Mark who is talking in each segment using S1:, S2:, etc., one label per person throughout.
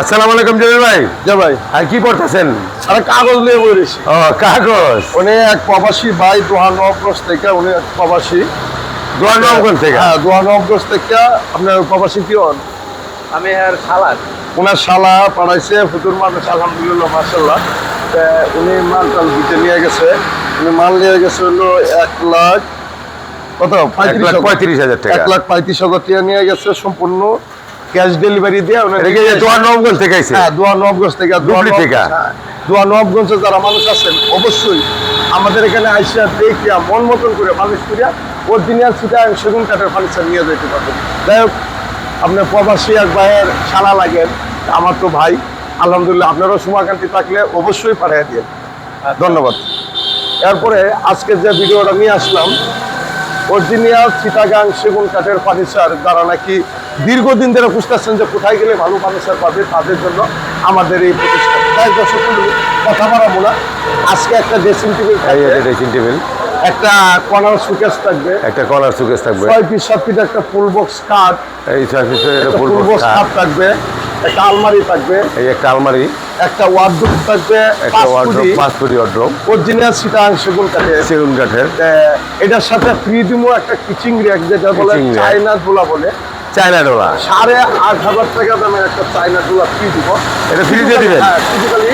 S1: আসসালামু আলাইকুম জলিল ভাই।
S2: যে ভাই।
S1: আর কি করতেছেন
S2: আরে কাগজ নিয়ে বলেছি
S1: ও কাগজ?
S2: উনি এক প্রবাসী ভাই দোহানগঞ্জ থেকে উনি এক প্রবাসী।
S1: থেকে?
S2: হ্যাঁ থেকে। আপনার প্রবাসী কি হন?
S3: আমি আর সালাদ।
S2: ওনার শালা পাঠাইছে ফুতুর মানুষ আলহামদুলিল্লাহ মার্শাল্লাহ উনি মাল টাল দিতে নিয়ে গেছে। উনি মাল নিয়ে গেছে হলো এক লাখ কত?
S1: পঁয়ত্রিশ হাজার টাকা।
S2: এক লাখ পঁয়ত্রিশ হাজার টাকা নিয়ে গেছে সম্পূর্ণ। ক্যাশ ডেলিভারি দিয়ে
S1: কি দোয়ানগঞ্জ থেকে
S2: হ্যাঁ দোয়া নবগঞ্জ থেকে দোয়া
S1: থেকে?
S2: হ্যাঁ, দোয়া নবগঞ্জে যারা মানুষ আছেন অবশ্যই আমাদের এখানে আইসা দেখিয়া মন মতন করে মানুষ করিয়া অরিজিনাল সিটা সেগুন কাঠের ফার্নিচার নিয়ে যেতে পারবেন। যাই হোক আপনার প্রবাসী এক ভাইয়ের শালা লাগেন আমার তো ভাই আলহামদুলিল্লাহ আপনারও শুভাকাঙ্ক্ষী থাকলে অবশ্যই পাঠিয়ে দিয়ে ধন্যবাদ। এরপরে আজকে যে ভিডিওটা নিয়ে আসলাম অরিজিনাল চিটাগাং সেগুন কাঠের ফার্নিচার যারা নাকি দীর্ঘদিন ধরে খুঁজতেছেন যে কোথায় গেলে ভালো ফার্নিচার পাবে তাদের জন্য আমাদের এই প্রতিষ্ঠান। তাই দর্শক কথা বাড়াবো না। আজকে একটা ড্রেসিং টেবিল
S1: ড্রেসিং টেবিল
S2: একটা কর্নার সুকেস থাকবে।
S1: একটা কলার সুকেস থাকবে।
S2: ছয় পিস সাত পিস একটা ফুল বক্স কাঠ
S1: এই ছয় পিস ফুল
S2: বক্স কাঠ থাকবে। একটা আলমারি থাকবে।
S1: এই একটা আলমারি।
S2: একটা ওয়ার্ডরোব থাকবে।
S1: একটা ওয়ার্ড্রোব পাঁচ ফুটি ওয়ার্ড্রোব
S2: অরিজিনাল সিটাং সেগুন কাঠের।
S1: সেগুন কাঠের।
S2: এটার সাথে ফ্রি দিমো একটা কিচিং র্যাক যেটা বলে। চাইনা দোলা বলে।
S1: চায়না ডোলা
S2: সাড়ে আট হাজার টাকা দামের একটা দোলা ফ্রি দিব?
S1: এটা দিয়ে দিবেন?
S2: হ্যাঁ ফিজিক্যালি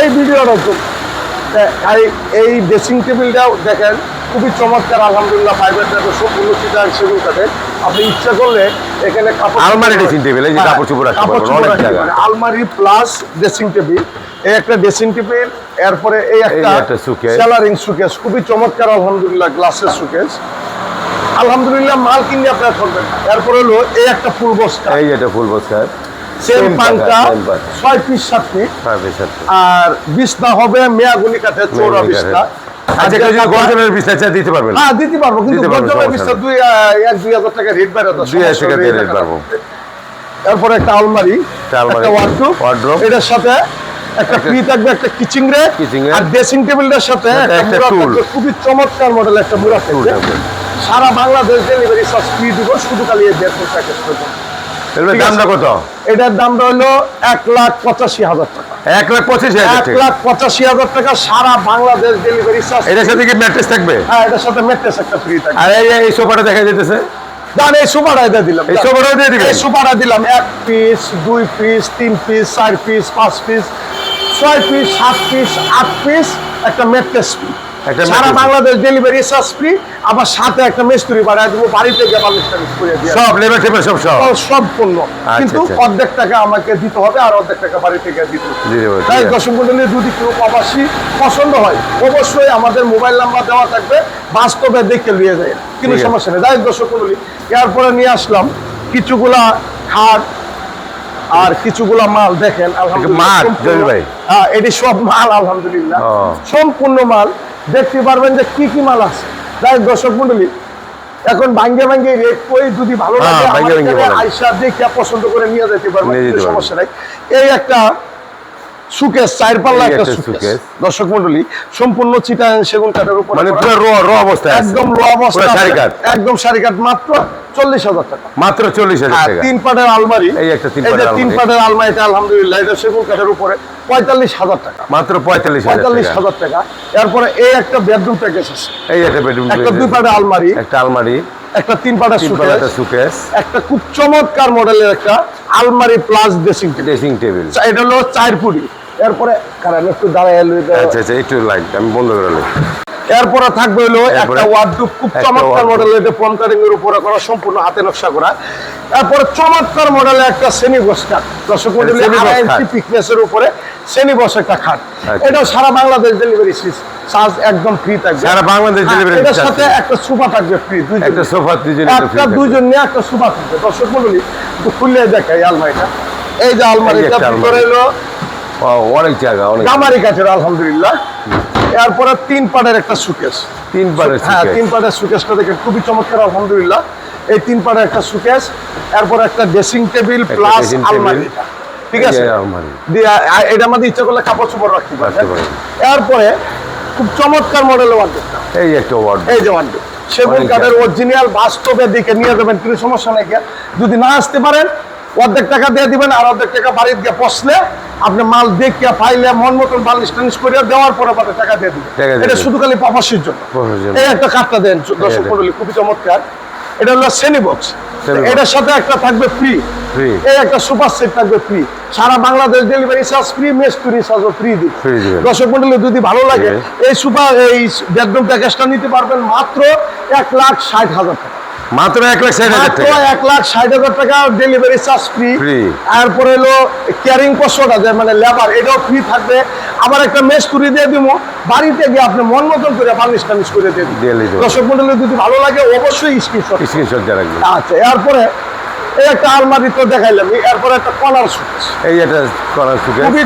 S2: এই ভিডিওটা তো এই- এই ড্রেসিং টেবিলটাও দেখেন খুবই চমৎকার আলহামদুলিল্লাহ ফাইবার টাইপের সম্পূর্ণ চিটা সেগুন কাঠে আপনি ইচ্ছা করলে এখানে কাপড়
S1: আলমারি ড্রেসিং টেবিল এই যে
S2: হ্যাঁ,
S1: কাপড় চোপড় রাখতে
S2: কাপড়
S1: পারবেন, অনেক জায়গা।
S2: আলমারি প্লাস ড্রেসিং টেবিল এই একটা ড্রেসিং টেবিল এরপরে এই একটা। সেলারিং সুকেস খুবই চমৎকার আলহামদুলিল্লাহ গ্লাসের সুকেস আলহামদুলিল্লাহ মাল কিনে আপনারা করবেন এরপরে হলো এই একটা ফুল বস্তা।
S1: এই যে একটা ফুল বস্কার
S2: সেম পাঙ্কা। ছয় পিস সাত পিস
S1: ছয় পিস সাত
S2: আর বিছনা হবে মেয়াগুলি কাঠের চৌড়া বিছনা।
S1: আচ্ছা যদি গর্জনের বিছনা চায় দিতে পারবেন।
S2: হ্যাঁ দিতে পারব কিন্তু
S1: দিতে পারবেন,
S2: গঞ্জমের
S1: সমস্যা
S2: বিছনা দুই এক দুই হাজার টাকা রেট বেড়ে তো
S1: দুই হাজার টাকা দিয়ে rate বাড়বো।
S2: একটা আলমারি এটার সাথে একটা ফ্রি থাকবে একটা কিচিং আর ড্রেসিং টেবিলটার সাথে
S1: একটা
S2: খুবই চমৎকার মডেল একটা থাকবে। সারা বাংলাদেশ ডেলিভারি সব ফ্রি দিব শুধু খালি এই দেড়শো প্যাকেজ পর্যন্ত।
S1: দামটা কত?
S2: এটার দামটা হলো এক লাখ পঁচাশি হাজার টাকা।
S1: এক লাখ পঁচিশ
S2: এক লাখ পঁচাশি হাজার টাকা সারা বাংলাদেশ ডেলিভারি চার্জ
S1: এটার সাথে কি ম্যাট্রেস থাকবে?
S2: হ্যাঁ এটার সাথে একটা ফ্রি থাকবে।
S1: আর এই এই সোফাটা দেখা যেতেছে
S2: এই দিয়ে দিলাম।
S1: এই সোফাটাও দিয়ে দিবেন?
S2: এই সুপারটা দিলাম। এক পিস দুই পিস তিন পিস চার পিস পাঁচ পিস ছয় পিস সাত পিস আট পিস একটা সারা বাংলাদেশ ডেলিভারি চার্জ ফ্রি আবার সাথে একটা মিস্ত্রি দেবো দিয়ে।
S1: সব লেবার টেবার সব সব।
S2: সম্পূর্ণ। কিন্তু
S1: আচ্ছা।
S2: অর্ধেক টাকা আমাকে দিতে হবে আর অর্ধেক টাকা বাড়ি থেকে দিতে হবে। তাই
S1: আছে।
S2: যদি কেউ প্রবাসী পছন্দ হয় অবশ্যই আমাদের মোবাইল নাম্বার দেওয়া থাকবে বাস্তবে দেখে নিয়ে যায় কিন্তু সমস্যা নেই। তাই দর্শক মন্ডলী এরপরে নিয়ে আসলাম কিছুগুলা খাট আর কিছুগুলা মাল দেখেন আলহামদুলিল্লাহ
S1: মাল, ভাই?
S2: হ্যাঁ এটি সব মাল আলহামদুলিল্লাহ। সম্পূর্ণ মাল দেখতে পারবেন যে কি কি মাল আছে। তাই দর্শক মন্ডলী এখন ভাঙ্গে ভাঙ্গে রেট কই যদি ভালো
S1: হ্যাঁ,
S2: লাগে আইসা দেখে পছন্দ করে নিয়ে যেতে পারবেন সমস্যা নাই। এই একটা সুকেস চার পাল্লা একটা দর্শক মন্ডলী সম্পূর্ণ চিটাং সেগুন কাঠের উপর
S1: মানে পুরো র র অবস্থায় আছে।
S2: একদম লো অবস্থা
S1: সারি কাঠ।
S2: একদম সারি কাঠ মাত্র চল্লিশ হাজার টাকা।
S1: মাত্র চল্লিশ হাজার
S2: আর
S1: টাকা।
S2: তিন পাটের আলমারি।
S1: এই একটা তিন পাটের আলমারি।
S2: পাটের আলমারিটা আলহামদুলিল্লাহ এটা সেগুন কাঠের উপরে পঁয়তাল্লিশ হাজার টাকা।
S1: মাত্র পঁয়তাল্লিশ
S2: পঁয়তাল্লিশ হাজার টাকা। এরপরে এই একটা বেডরুম প্যাকেজ আছে।
S1: এই একটা বেডরুম
S2: একটা দুই পাটা আলমারি।
S1: একটা আলমারি।
S2: একটা তিন
S1: পাটা
S2: সুকেস একটা খুব চমৎকার মডেলের একটা আলমারি প্লাস ড্রেসিং
S1: ড্রেসিং টেবিল
S2: এটা হলো চার ফুটি এরপরে কারণ একটু দাঁড়ায়
S1: আচ্ছা আচ্ছা একটু লাইট আমি বন্ধ করে।
S2: এরপরে থাকবে হলো একটা ওয়ার্ডরোব খুব চমৎকার। মডেলের এটা কাটিং এর উপরে করা সম্পূর্ণ হাতে নকশা করা। এরপরে চমৎকার মডেলের একটা সেমি বস্তা দর্শক মন্ডলী
S1: semi box
S2: আড়াই
S1: খাট।
S2: ইঞ্চি পিকনেসের উপরে সেমি বস একটা খাট
S1: আচ্ছা।
S2: এটাও সারা বাংলাদেশ ডেলিভারি চার্জ একদম ফ্রি থাকবে।
S1: সারা বাংলাদেশ
S2: হ্যাঁ,
S1: delivery
S2: এটার সাথে একটা সোফা থাকবে ফ্রি
S1: একটা সোফা দুজনে একটু।
S2: দুইজন নিয়ে একটা সোফা থাকবে। দর্শক একটু খুললে দেখাই আলমারিটা। এই যে আলমারিটা ভিতরে হলো
S1: অনেক জায়গা অনেক।
S2: গামারি কাঠের আলহামদুলিল্লাহ। এরপরে তিন পাটের একটা সুকেস
S1: তিন পারের
S2: হ্যাঁ তিন পাটের সুকেসটা দেখে খুবই চমৎকার আলহামদুলিল্লাহ। এই তিন পাটের একটা সুকেস এরপর একটা ড্রেসিং টেবিল প্লাস আলমারি। ঠিক আছে? এটা আমাদের ইচ্ছা করলে কাপড় চোপড় রাখতে
S1: পারেন।
S2: এরপরে খুব চমৎকার মডেলের ওয়ার্ডটা
S1: এই একটা ওয়ার্ড
S2: এই যে ওয়ার্ড সেগুন কাঠের। অরিজিনাল বাস্তবে দিকে নিয়ে যাবেন কোনো সমস্যা নাই? যদি না আসতে পারেন অর্ধেক টাকা দিয়ে দিবেন আর অর্ধেক টাকা বাড়িতে গিয়ে পচলে আপনি মাল দেখিয়া পাইলে মন মতন বালিশ টালিশ করে দেওয়ার পরে পরে টাকা দিয়ে দিবেন। এটা শুধু খালি প্রবাসীর জন্য। এই একটা কাঠটা দেন দর্শক মন্ডলী খুবই চমৎকার। এটা হলো শ্রেণি বক্স এটার সাথে একটা থাকবে ফ্রি এই একটা সুপার সেট থাকবে ফ্রি সারা বাংলাদেশ ডেলিভারি চার্জ ফ্রি মেস্তুরি চার্জও ফ্রি দিবে।
S1: Free দিবেন।
S2: দর্শক মন্ডলী যদি ভালো লাগে এই সুপার এই বেডরুম প্যাকেজটা নিতে পারবেন মাত্র এক লাখ ষাট হাজার টাকা।
S1: মাত্র এক লাখ ষাট হাজার টাকা।
S2: এক লাখ ষাট হাজার টাকা ডেলিভারি চার্জ ফ্রি। তারপরে হলো ক্যারিং কষ্টটা যে মানে লেবার এটাও ফ্রি থাকবে। আবার একটা মেস তুলি দিয়ে দিব। বাড়িতে গিয়ে আপনি মন মতন করে বার্নিশ টার্নিশ করে দিয়ে দিবেন। দর্শক মন্ডলী যদি ভালো লাগে অবশ্যই স্ক্রিনশট
S1: স্ক্রিনশট দিয়ে রাখবেন।
S2: আচ্ছা এরপরে এই একটা আলমারি তো দেখাইলাম। এরপরে একটা কলার সুকেশ
S1: এই একটা করার সুখে
S2: খুবই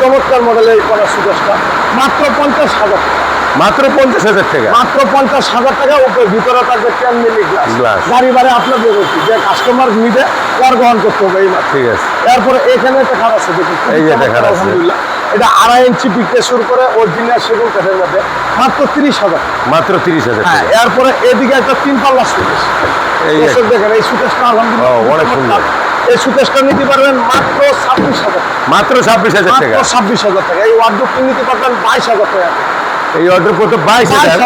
S2: চমৎকার মডেলের এই কলার সুকেশটা মাত্র পঞ্চাশ হাজার টাকা।
S1: মাত্র পঞ্চাশ হাজার টাকা।
S2: মাত্র পঞ্চাশ হাজার টাকা উপরে ভিতরে থাকবে টেন মিলি গ্লাস। গাড়ি বাড়ি আপনার বলছি যে কাস্টমার নিবে কর গ্রহণ করতে হবে এই
S1: ঠিক আছে।
S2: তারপরে এখানে একটা খাট আছে দেখুন
S1: এই যে যাচ্ছে।
S2: আলহামদুলিল্লাহ। এটা আড়াই ইঞ্চি পিকতে শুরু করে অরিজিনাল সেগুন কাঠের মধ্যে মাত্র তিরিশ হাজার।
S1: মাত্র তিরিশ হাজার
S2: হ্যাঁ এরপরে এদিকে একটা তিন পাল্লা সুকেশ
S1: এই
S2: দেখেন এই সুকেশটা আলহামদুলিল্লাহ
S1: অনেক সুন্দর।
S2: এই সুকেশটা নিতে পারবেন মাত্র ছাব্বিশ হাজার।
S1: মাত্র ছাব্বিশ হাজার টাকা।
S2: ছাব্বিশ হাজার টাকা। এই ওয়ার্ডরোবটি নিতে পারবেন বাইশ হাজার টাকা।
S1: এই অর্ডার করতে বাইশ হাজার।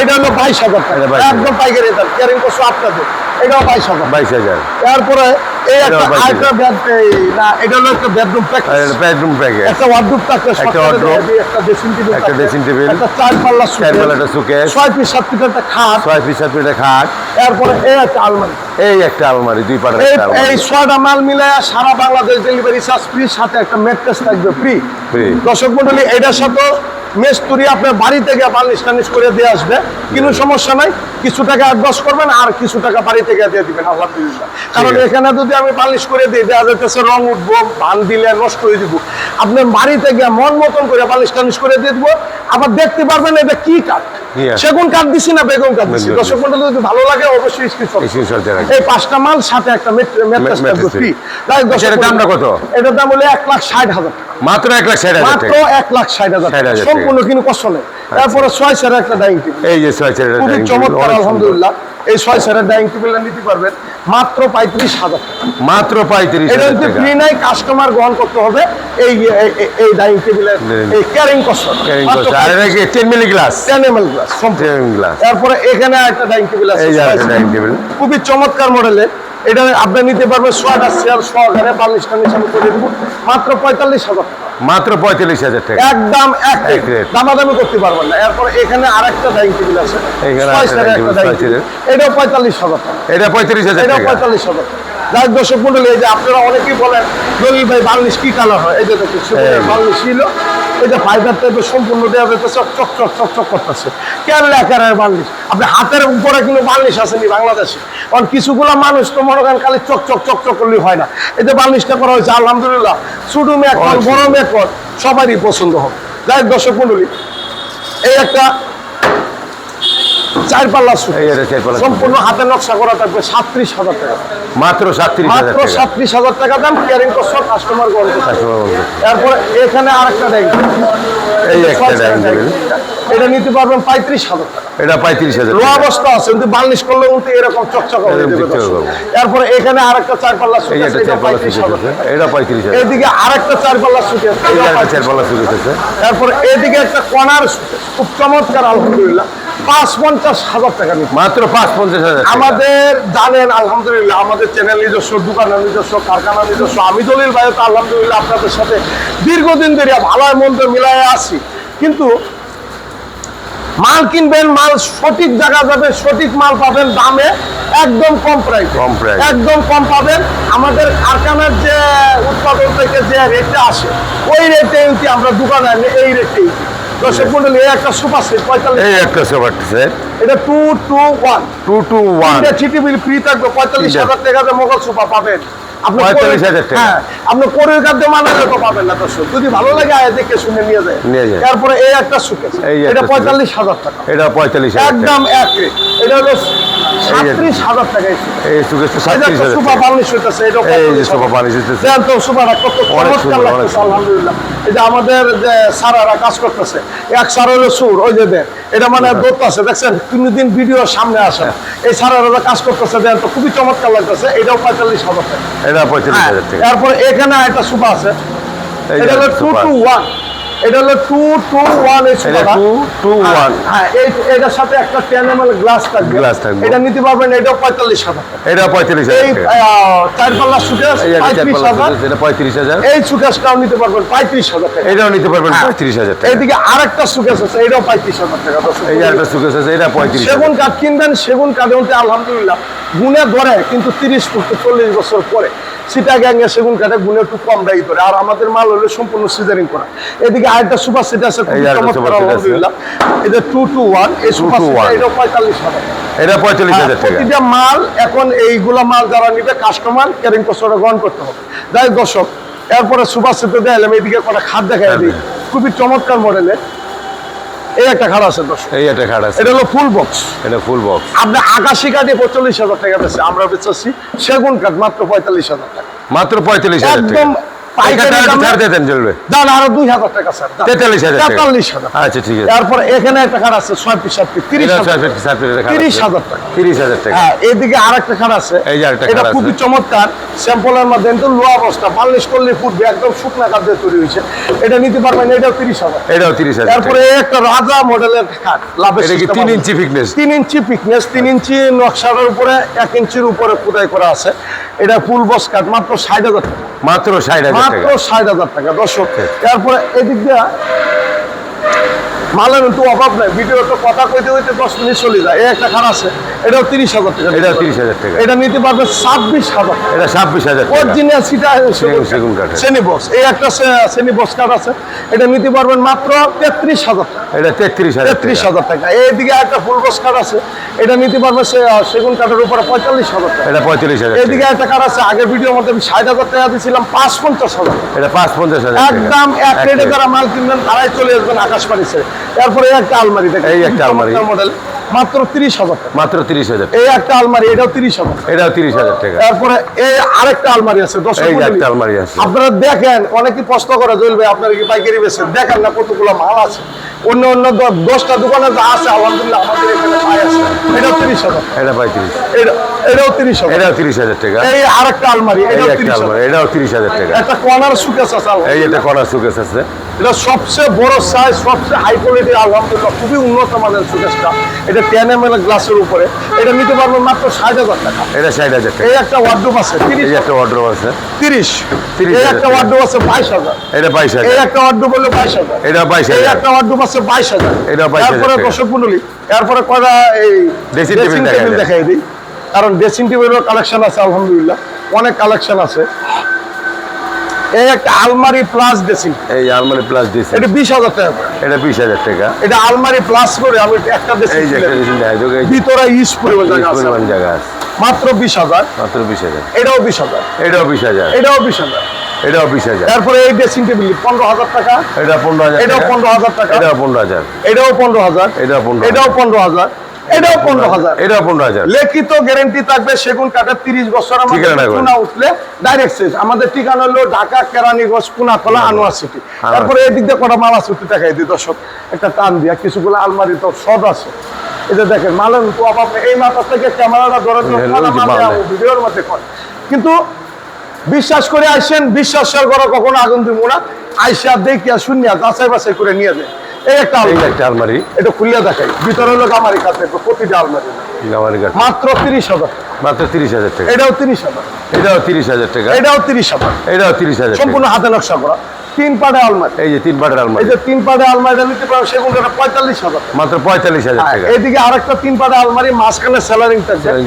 S2: এটা হলো বাইশ হাজার টাকা। একদম পাইকারি দাম ক্যারিং করছ আপনাদের। এটাও বাইশ হাজার।
S1: বাইশ হাজার।
S2: তারপরে এই একটা
S1: এটাও 22,000
S2: আরেকটা না এটা হলো একটা বেডরুম প্যাকেজ
S1: বেডরুম প্যাকেজ
S2: একটা ওয়ার্ডরোব থাকবে
S1: একটা
S2: দিয়ে একটা ড্রেসিং টেবিল
S1: একটা dressing table,
S2: একটা চার পাল্লা
S1: চার পাল্লাটা suitcase,
S2: ছয় পিস সাত পিস একটা খাট।
S1: ছয় পিস সাত পিসের খাট।
S2: তারপরে এই একটা আলমারি।
S1: এই একটা আলমারি দুই
S2: এই
S1: একটা
S2: এই ছয়টা মাল মিলে সারা বাংলাদেশ ডেলিভারি চার্জ ফ্রি সাথে একটা মেট্রেস থাকবে ফ্রি
S1: Free।
S2: দর্শক মন্ডলী এটার সাথে মেস্তুরি আপনার বাড়ি থেকে বার্নিশ টার্নিশ করে দিয়ে আসবে। কিন্তু সমস্যা নাই কিছু টাকা অ্যাডভান্স করবেন আর কিছু টাকা বাড়ি থেকে দিয়ে দিবেন আলহামদুলিল্লাহ। কারণ এখানে যদি আমি বার্নিশ করে দিই দেওয়া যাইতেছে রং উঠবো ভান দিলে নষ্ট হয়ে দিব আপনার বাড়ি থেকে মন মতন করে বার্নিশ টার্নিশ করে দিয়ে দিব আবার দেখতে পারবেন এটা কি কাঠ। সেগুন কাঠ দিছি না বেগুন কাঠ দিছি। দর্শক মন্ডলী যদি ভালো লাগে অবশ্যই স্ক্রিনশট এই পাঁচটা মাল সাথে একটা মেট্রেস। ফ্রি
S1: এটার দামটা কত?
S2: এটার দাম হলো এক লাখ ষাট হাজার টাকা।
S1: মাত্র এক লাখ ষাট
S2: মাত্র এক লাখ ষাট হাজার
S1: 60,000
S2: টাকা
S1: টাকা।
S2: সম্পূর্ণ কিন্তু কষ্ট নেই। তারপরে ছয় সেরা একটা ডাইনিং টেবিল
S1: এই যে ছয়
S2: খুবই চমৎকার আলহামদুলিল্লাহ। এই ছয় সেরা ডাইনিং টেবিলটা নিতে পারবেন মাত্র পঁয়ত্রিশ হাজার
S1: মাত্র পঁয়ত্রিশ
S2: এটা যদি ফ্রি নাই কাস্টমার গ্রহণ করতে হবে এই এই- ডাইনিং টেবিলের এই ক্যারিং কষ্ট
S1: Carrying cost। আর এটা কি ten milli glass
S2: ten M glass
S1: ten glass
S2: তারপরে এখানে একটা ডাইনিং টেবিল আছে
S1: এই যে dining table।
S2: খুবই চমৎকার মডেলের এটা আপনি নিতে পারবেন সোয়াটা চেয়ার সহকারে বার্নিশ টার্নিশ আমি করে দেবো। মাত্র পঁয়তাল্লিশ হাজার
S1: মাত্র পঁয়তাল্লিশ হাজার টাকা।
S2: একদম এক। দামাদামি করতে পারবেন না। এরপর এখানে আরেকটা ডাইনিং টেবিল আছে। এটাও পঁয়তাল্লিশ হাজার টাকা।
S1: এটা পঁয়ত্রিশ হাজার টাকা।
S2: পঁয়তাল্লিশ হাজার হোক, দর্শক মন্ডলী এই যে আপনারা অনেকেই বলেন দলিল ভাই বার্নিশ কি কালার হয়? এই যে দেখুন
S1: এই।
S2: ছিল। যে ফাইবার টাইপের সম্পূর্ণ দেওয়া যেতেছে চক চক চক চক চক করতেছে। কেন আকারের বার্নিশ আপনি হাতের উপরে কিন্তু বার্নিশ আসেনি বাংলাদেশে। কারণ কিছুগুলো মানুষ তো মনে করেন খালি চক চক চক চক করলেই হয় না। এই যে বার্নিশটা করা হয়েছে আলহামদুলিল্লাহ। ছোটো
S1: মেয়ে
S2: বড় মেকর সবারই পছন্দ হবে। যাই দর্শক মন্ডলী এই একটা চার পাল্লা সুট। সম্পূর্ণ হাতে নকশা করা থাকবে সাতত্রিশ হাজার টাকা।
S1: মাত্র সাতত্রিশ হাজার
S2: মাত্র
S1: টাকা
S2: সাতত্রিশ হাজার টাকা দাম কেয়ারিং করছ কাস্টমার তারপরে এখানে আরেকটা
S1: এই একটা
S2: এটা নিতে পারবেন পঁয়ত্রিশ হাজার
S1: এটা পঁয়ত্রিশ হাজার
S2: লো অবস্থা আছে কিন্তু বার্নিশ করলে কিন্তু এরকম চকচক।
S1: হবে।
S2: তারপরে এখানে আরেকটা চার পাল্লা সুট আছে, এটা
S1: চার পাল্লা
S2: পঁয়ত্রিশ।
S1: এটা পঁয়ত্রিশ হাজার
S2: এদিকে আরেকটা চার পাল্লা সুট আছে,
S1: চার পাল্লা সুযোগ আছে।
S2: তারপরে এদিকে একটা সুট আছে, খুব চমৎকার আলহামদুলিল্লাহ। পাঁচ পঞ্চাশ হাজার টাকা নিচ্ছে।
S1: মাত্র পাঁচ পঞ্চাশ হাজার
S2: আমাদের জানেন আলহামদুলিল্লাহ আমাদের চ্যানেল নিজস্ব দোকানের নিজস্ব কারখানা নিজস্ব আমি দলিল ভাই তো আলহামদুলিল্লাহ আপনাদের সাথে দীর্ঘদিন ধরে ভালো মন্দ মিলায় আছি। কিন্তু মাল কিনবেন মাল সঠিক জায়গা যাবে সঠিক মাল পাবেন দামে একদম কম প্রাইস
S1: কম price।
S2: একদম কম পাবেন। আমাদের কারখানার যে উৎপাদন থেকে যে রেটে আসে ওই রেটে আমরা দোকানে এই রেটেই দর্শক কুইন্টাল এই একটা সুপার সেট পঁয়তাল্লিশ।
S1: এই একটা সোফার সেট
S2: এটা two two one
S1: two two one
S2: এটা চিঠি বিল ফ্রি থাকবে পঁয়তাল্লিশ
S1: হাজার
S2: হাজার টাকাতে মোগল সোফা পাবেন। আপনি
S1: 45,000 টাকা।
S2: হ্যাঁ আপনি কোরের খাদ্য মানালে তো পাবেন না দর্শক যদি ভালো লাগে শুনে নিয়ে যায়
S1: নিয়ে যায়।
S2: তারপরে এই একটা সুকেস এটা পঁয়তাল্লিশ হাজার টাকা।
S1: এটা পঁয়তাল্লিশ
S2: একদম এক এটা হলো সাতত্রিশ হাজার টাকা এই
S1: সুকেশটা সাতত্রিশ হাজার
S2: সুপার বার্নিশ হইতেছে,
S1: এই যে
S2: 45
S1: বার্নিশ হইতেছে।
S2: তো সুপারটা কত চমৎকার লাগতেছে, আলহামদুলিল্লাহ। এই যে আমাদের যে স্যারেরা কাজ করতেছে এক স্যার হলো সুর ওই যে দেন। এটা মানে দৌড় দেখছেন? তিন দিন ভিডিও সামনে আসে। না। এই স্যারেরা কাজ করতেছে দেন তো খুবই চমৎকার লাগতেছে এটাও পঁয়তাল্লিশ হাজার টাকা।
S1: এটা পঁয়তাল্লিশ হাজার টাকা।
S2: তারপরে এখানে একটা সুপার আছে। এটা হলো টু টু ওয়ান এটা হলো two two one.
S1: Two two
S2: হ্যাঁ এটার সাথে একটা টেন এম এল গ্লাস থাকবে।
S1: Glass থাকবে।
S2: এটা নিতে পারবেন এটাও পঁয়তাল্লিশ হাজার।
S1: এটা পঁয়তাল্লিশ হাজার
S2: এই চার পাল্লা সুকেশ পঁয়ত্রিশ হাজার।
S1: এটা পঁয়ত্রিশ হাজার।
S2: এই সুকেশটাও নিতে পারবেন পঁয়ত্রিশ হাজার টাকা।
S1: এটাও নিতে পারবেন
S2: হ্যাঁ।
S1: পঁয়ত্রিশ হাজার টাকা।
S2: এইদিকে আরেকটা সুকেশ আছে এটাও পঁয়ত্রিশ হাজার টাকা
S1: এই যে একটা সুকেশ আছে এটা পঁয়ত্রিশ
S2: সেগুন কাঠ কিনবেন সেগুন কাঠে আলহামদুলিল্লাহ। গুনে ধরে কিন্তু তিরিশ থেকে চল্লিশ বছর পরে সিটা গ্যাঙ্গে সেগুন কাঠে গুনে একটু কম দায়ী করে। আর আমাদের মাল হলো সম্পূর্ণ সিজারিং করা। এদিকে আরেকটা সুপার সেট আছে আলহামদুলিল্লাহ এটা টু টু ওয়ান এই সুপার
S1: 221
S2: সেট পঁয়তাল্লিশ হাজার।
S1: এটা পঁয়তাল্লিশ হাজার টাকা।
S2: প্রতিটা মাল এখন এইগুলা মাল যারা নিবে কাস্টমার ক্যারিং কষ্টটা গ্রহণ করতে হবে। যাই দর্শক এরপরে সুপার সেটে দেখালাম এইদিকে কটা দেখাই দিই। খুবই চমৎকার মডেলের এই একটা খাট আছে দর্শক।
S1: এই একটা খাট আছে।
S2: এটা হলো ফুল বক্স
S1: এটা ফুল বক্স
S2: আপনি আকাশি কাঠে পঁয়তাল্লিশ হাজার টাকা পেয়েছে আমরা বেচাচ্ছি সেগুন কাঠ মাত্র পঁয়তাল্লিশ হাজার টাকা।
S1: মাত্র পঁয়তাল্লিশ হাজার টাকা।
S2: একদম দামে-
S1: ছাড় দিয়ে দেন চলবে
S2: দাম আরও দুই হাজার টাকা স্যার দাম।
S1: 43,000
S2: তেতাল্লিশ হাজার
S1: আচ্ছা ঠিক আছে।
S2: তারপর এখানে একটা খাট আছে ছয় পিস সাত পিস তিরিশ
S1: এটা
S2: হাজার
S1: ছয় ফিট, সাত ফিটের খাট আছে।
S2: তিরিশ হাজার টাকা।
S1: তিরিশ হাজার টাকা।
S2: হ্যাঁ এদিকে আর একটা আছে। এটা খুবই চমৎকার। স্যাম্পলের মধ্যে কিন্তু লোয়া অবস্থা পাল্লিশ করলে ফুটবে একদম শুকনা কাঠ দিয়ে তৈরি হয়েছে। এটা নিতে পারবেন এটাও তিরিশ হাজার
S1: এটাও তিরিশ হাজার
S2: তারপরে একটা রাজা মডেলের লাভের
S1: তিন ইঞ্চি ফিটনেস
S2: তিন ইঞ্চি পিকনেস তিন ইঞ্চি নকশার উপরে এক ইঞ্চির উপরে খোদাই করা আছে। এটা ফুল বস কাঠ মাত্র ষাট হাজার টাকা।
S1: মাত্র ষাট হাজার
S2: মাত্র ষাট হাজার টাকা। দর্শক তারপরে এদিক দিয়ে মালের তো অভাব নাই ভিডিও তো কথা কইতে কইতে দশ মিনিট চলে যায় এই একটা খাট আছে এটাও তিরিশ হাজার টাকা
S1: এটাও 30,000 টাকা।
S2: এটা নিতে পারবে ছাব্বিশ হাজার
S1: এটা ছাব্বিশ হাজার
S2: অরিজিনাল সিটা
S1: সেগুন কাঠের।
S2: শ্রেণি বস এই একটা শ্রেণি বস কাঠ আছে এটা নিতে পারবেন মাত্র তেত্রিশ হাজার টাকা
S1: এটা তেত্রিশ হাজার
S2: তেত্রিশ হাজার টাকা এইদিকে একটা ফুল বস কাঠ আছে এটা নিতে পারবে সে সেগুন কাঠের উপরে পঁয়তাল্লিশ হাজার টাকা
S1: এটা পঁয়ত্রিশ হাজার
S2: এদিকে একটা কাঠ আছে আগের ভিডিওর মধ্যে আমি ষাট হাজার টাকা দিয়েছিলাম পাঁচ পঞ্চাশ হাজার
S1: এটা পাঁচ পঞ্চাশ হাজার
S2: একদম এক রেটে যারা মাল কিনবেন তারাই চলে আসবেন আকাশবাণী ছেড়ে তারপরে একটা আলমারি দেখেন
S1: এই একটা আলমারি।
S2: মডেল মাত্র তিরিশ হাজার টাকা।
S1: মাত্র তিরিশ হাজার
S2: এই একটা আলমারি এটাও তিরিশ হাজার
S1: এটাও তিরিশ হাজার টাকা।
S2: তারপরে এই আরেকটা আলমারি আছে দশ
S1: এই একটা আলমারি আছে।
S2: আপনারা দেখেন অনেকে প্রশ্ন করে জল ভাই আপনারা কি পাইকারি বেছেন দেখেন না কতগুলো মাল আছে। অন্য অন্য দশটা দোকানে যা আছে আলহামদুলিল্লাহ আমাদের এখানে পাই আছে। এটাও তিরিশ হাজার
S1: এটা পঁয়ত্রিশ
S2: এটা এটাও তিরিশ হাজার
S1: এটাও তিরিশ হাজার টাকা।
S2: এই আরেকটা আলমারি এটাও
S1: একটা
S2: তিরিশ
S1: আলমারি
S2: হাজার।
S1: এটাও তিরিশ হাজার টাকা।
S2: একটা কর্নার সুকেস আছে
S1: এই। এটা কর্নার সুকেস আছে।
S2: এটা সবচেয়ে বড় সাইজ সবচেয়ে হাই কোয়ালিটি আলহামদুলিল্লাহ খুবই উন্নত মানের সুকেশটা এটা টেন এম এল গ্লাসের উপরে। এটা নিতে পারবেন মাত্র ষাট হাজার টাকা।
S1: এটা ষাট হাজার টাকা।
S2: এই একটা ওয়ার্ডরোব আছে
S1: এই
S2: তিরিশ
S1: একটা অর্ডার আছে।
S2: তিরিশ।
S1: 30
S2: এই একটা। ওয়ার্ডরোব আছে বাইশ হাজার।
S1: এটা বাইশ
S2: এই একটা ওয়ার্ডরোব হলো বাইশ হাজার।
S1: এটা বাইশ
S2: এই একটা ওয়ার্ডরোব আছে বাইশ হাজার।
S1: এটাও 22,000
S2: তারপরে। দর্শক মন্ডলী তারপরে কয়টা এই ড্রেসিং টেবিল দেখাই দিই। কারণ ড্রেসিং টেবিলের কালেকশন আছে আলহামদুলিল্লাহ। অনেক কালেকশন আছে। এই একটা আলমারি প্লাস ড্রেসিং
S1: এই আলমারি প্লাস দিয়েছে
S2: এটা টাকা
S1: এটা টাকা।
S2: এটা আলমারি প্লাস করে আমি একটা ড্রেসিং
S1: এই যে একটা
S2: ভিতরে ইউজ পরিমাণ জায়গা আছে।
S1: পরিমাণ জায়গা আছে।
S2: মাত্র
S1: মাত্র
S2: এটাও
S1: এটাও
S2: এটাও
S1: এটাও
S2: তারপরে ড্রেসিং টেবিল পনেরো হাজার টাকা।
S1: এটা পনেরো হাজার
S2: এটাও
S1: টাকা।
S2: পনেরো হাজার টাকা।
S1: এটাও পনেরো হাজার।
S2: এটাও পনেরো হাজার।
S1: এটাও পনেরো
S2: এটাও পনেরো হাজার। এটাও পনেরো হাজার।
S1: এটাও পনেরো হাজার।
S2: লিখিত গ্যারান্টি থাকবে সেগুন কাঠের তিরিশ বছর। চুনা উঠলে ডাইরেক্ট সেজ আমাদের ঠিকানা হলো ঢাকা কেরানীগঞ্জ আনোয়ার সিটি তারপরে এই দিক দিয়ে কটা মাল দেখাই দিই দর্শক। একটা টান দিয়া কিছুগুলো আলমারি তো সদ আছে। যে দেখেন মালের অভাব। এই মাথা থেকে ক্যামেরাটা ধরে। ভিডিওর মধ্যে কিন্তু বিশ্বাস করে আসেন বিশ্বাস করে কখনো আগুন দিব না। আইসা দেখিয়া শুনিয়া যাচাই বাছাই করে নিয়ে যায়। এই একটা আলমারি।
S1: একটা আলমারি।
S2: এটা খুলিয়া দেখাই। ভিতরে হলো গামারি কাঠ দেখব প্রতিটা আলমারি।
S1: গামারি কাঠ
S2: মাত্র তিরিশ হাজার।
S1: মাত্র তিরিশ হাজার টাকা।
S2: এটাও তিরিশ হাজার।
S1: এটাও তিরিশ হাজার টাকা।
S2: এটাও তিরিশ হাজার।
S1: এটাও তিরিশ হাজার
S2: সম্পূর্ণ হাতে নকশা করা। তিন পাড়ে আলমারি।
S1: এই যে তিন পাটের
S2: এই
S1: আলমারি
S2: যে তিন পাড়ে আলমারিটা নিতে পারো পঁয়তাল্লিশ হাজার।
S1: মাত্র পঁয়তাল্লিশ হাজার টাকা।
S2: এদিকে আরেকটা তিন পাড়ে আলমারি মাঝখানে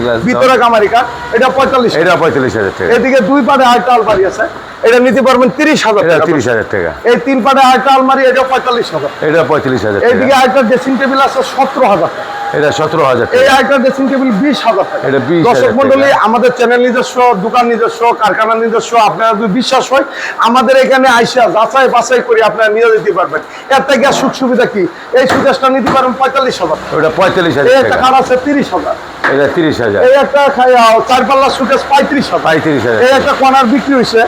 S1: glass দাও।
S2: ভিতরে গামারি এটা পঁয়তাল্লিশ
S1: এটা পঁয়তাল্লিশ হাজার টাকা।
S2: এদিকে দুই পাড়ে আরেকটা আলমারি আছে। এটা নিতে পারবেন তিরিশ হাজার টাকা।
S1: তিরিশ হাজার টাকা।
S2: এই তিন পাড়ে আরেকটা আলমারি এটা পঁয়তাল্লিশ হাজার।
S1: এটা পঁয়তাল্লিশ হাজার
S2: এইদিকে আরেকটা ড্রেসিং টেবিল আছে সতেরো হাজার
S1: এটা সতেরো হাজার
S2: এই
S1: টাকা
S2: ড্রেসিং টেবিল বিশ হাজার
S1: এটা 20,000
S2: দর্শক মন্ডলী আমাদের চ্যানেল নিজস্ব দোকান নিজস্ব কারখানা নিজস্ব আপনারা যদি বিশ্বাস হয় আমাদের এখানে আইসা যাচাই বাছাই করে আপনারা নিয়ে যেতে পারবেন। এর থেকে সুখ সুবিধা কি? এই সুদেশটা নিতে পারবেন পঁয়তাল্লিশ হাজার।
S1: ওটা পঁয়তাল্লিশ হাজার
S2: একটা কার আছে তিরিশ হাজার।
S1: এটা তিরিশ হাজার।
S2: এই একটা খাই- আহ, চার পাল্লা সুকেশ পঁয়ত্রিশ হাজার।
S1: পঁয়ত্রিশ হাজার
S2: এই একটা কর্নার বিক্রি হয়েছে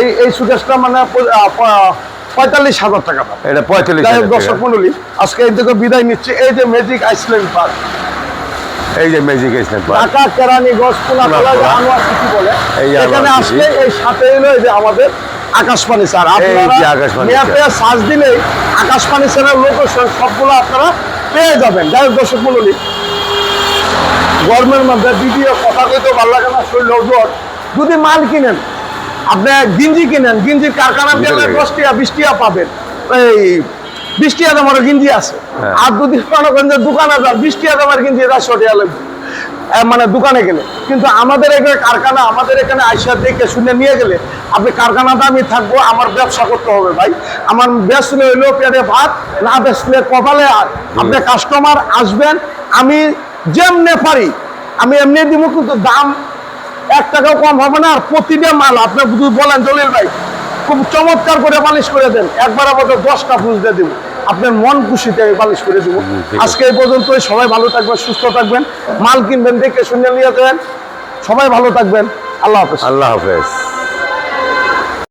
S2: এই এই সুকেশটা মানে পঁয়তাল্লিশ হাজার টাকা দাম।
S1: এটা পঁয়তাল্লিশ
S2: দর্শক মন্ডলী আজকে এই থেকে বিদায় নিচ্ছে। এই যে ম্যাজিক আইসল্যান্ড পার্ক
S1: এই যে ম্যাজিক এসলেন
S2: ঢাকা কেরানীগঞ্জ কোনাতলা যে আনোয়ার সিটি বলে? এখানে আসলে এই সাথে এলো এই যে আমাদের আকাশবাণী স্যার। আপনারা সার্চ দিলেই আকাশবাণী স্যারের লোকেশন সবগুলো আপনারা পেয়ে যাবেন। যাই হোক দর্শক মন্ডলী গরমের মধ্যে দ্বিতীয় কথা কইতে ভালো লাগে না শরীর যদি মাল কিনেন আপনি গিঞ্জি কিনেন গিঞ্জির কারখানা গেলে
S1: পেরেছি।
S2: দশ টিয়া বিশ টিয়া পাবেন। এই বিশ টিয়া দামের গিঞ্জি আছে।
S1: হ্যাঁ।
S2: আর যদি মনে করেন যে দোকানে যান বিশ টিয়া দামের গিঞ্জি একশো টিয়া লাগবে মানে দোকানে গেলে। কিন্তু আমাদের এখানে কারখানা আমাদের এখানে আইসা দেখে শুনে নিয়ে গেলে আপনি কারখানাতে আমি থাকব আমার ব্যবসা করতে হবে ভাই। আমার বেচলে হইল পেটে ভাত না বেচলে কপালে আর। আপনি কাস্টমার আসবেন আমি যেমনে পারি আমি এমনি দিব কিন্তু দাম এক টাকাও কম হবে না আর প্রতিটা মাল আপনি বলেন জলিল ভাই খুব চমৎকার করে পালিশ করে দেন একবার আমাদের দশটা ফুল দিয়ে দেবো। আপনার মন খুশিতে আমি পালিশ করে দেবো। আজকে এই পর্যন্তই সবাই ভালো থাকবেন সুস্থ থাকবেন মাল কিনবেন দেখে শুনে নিয়ে যাবেন। সবাই ভালো থাকবেন। আল্লাহ হাফেজ।
S1: আল্লাহ হাফেজ।